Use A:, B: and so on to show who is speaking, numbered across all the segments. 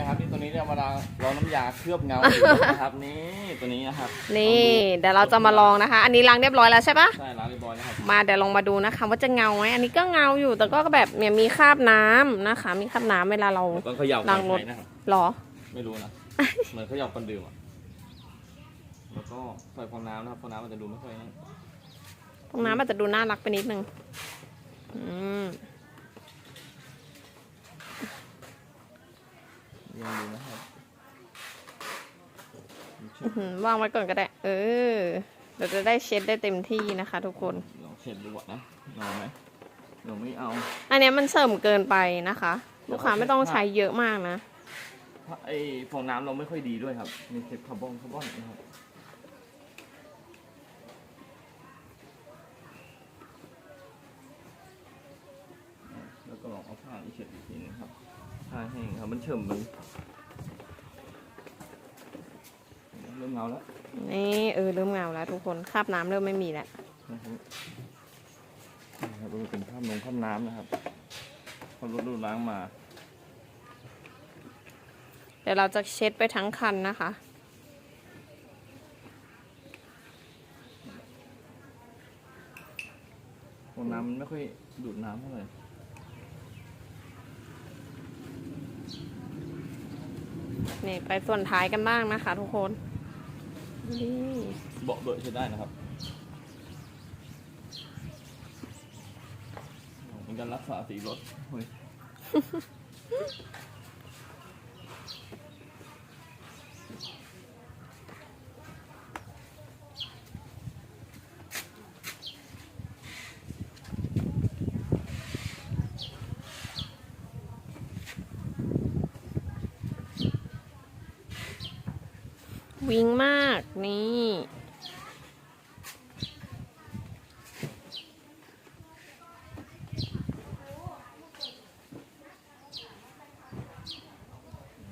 A: นะครับนี่ตัวนี้เนี่ยมาลองลองน้ำยาเคลือบเงานะครับนี่ตัวนี้นะครับ
B: นี่ เดี๋ยวเราจะมาลองนะคะ อันนี้ล้างเรียบร้อยแล้วใช่ปะ
A: ใช่ล้างเรียบร้อยนะครับ
B: มาเดี๋ยวลองมาดูนะคะ ว่าจะเงาไหมอันนี้ก็เงาอยู่แต่ก็แบบเนี่ยมีคราบน้ำนะคะ มีคราบน้ำเวลาเรา
A: ต้องเขย่า
B: ล้างรถ
A: ใช้นะครับ
B: หรอ
A: ไม่รู้นะเหมือนเขย่ากันดื่มอะแล้วก็ใส่ฟองน้ำนะครับฟองน้ำมันจะดูไม่ค่อยนั่น
B: ตรงน้ำอาจจะดูน่ารักไปนิดนึง อืม
A: ยังดูนะครับ
B: อื้อหือวางไว้ก่อนก็ได้ เออเดี๋ยวจะได้เช็ดได้เต็มที่นะคะ ทุกคน
A: ลองเช็ดดูก่อนนะเอาไหมเดี๋ยวไม่เอา
B: อันเนี้ยมันเสริมเกินไปนะคะ ลูกค้าไม่ต้องใช้เยอะมากนะ
A: เพราะไอ้ฟองน้ำเราไม่ค่อยดีด้วยครับ มีเศษคาร์บอนคาร์บอนนะครับ แล้วก็ลองเอาผ้าอีกเช็ดอีกทีนึงครับ ผ้าแห้งครับมันเฉ่มมันเริ่มเงาแล้ว
B: นี่เออเริ่มเงาแล้วทุกคนคราบน้ำเริ่มไม่มีแล้ว
A: นะครับนะครับดูเป็นข้ามลงข้ามน้ำนะครับพอรถดูดล้างมา
B: เดี๋ยวเราจะเช็ดไปทั้งคันนะคะ
A: ฟองน้ำมันไม่ค่อยดูดน้ำเท่าไหร่
B: นี่ไปส่วนท้ายกันบ้างนะคะ ทุกคนนี่
A: เบาะเบอะใช้ได้นะครับเป็นการรักษาสีรถเฮ้ย
B: วิงมากนี่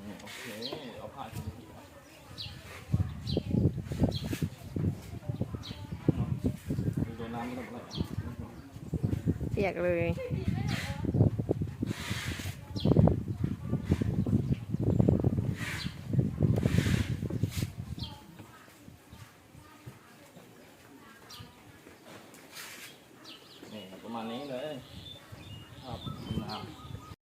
A: นี่โอเค เอาผ้าเช็ดทีครับดูโดนน้ำไม่ต้องอะไร
B: เปียกเลย
A: เประมาณนี้เลยครับนะครับ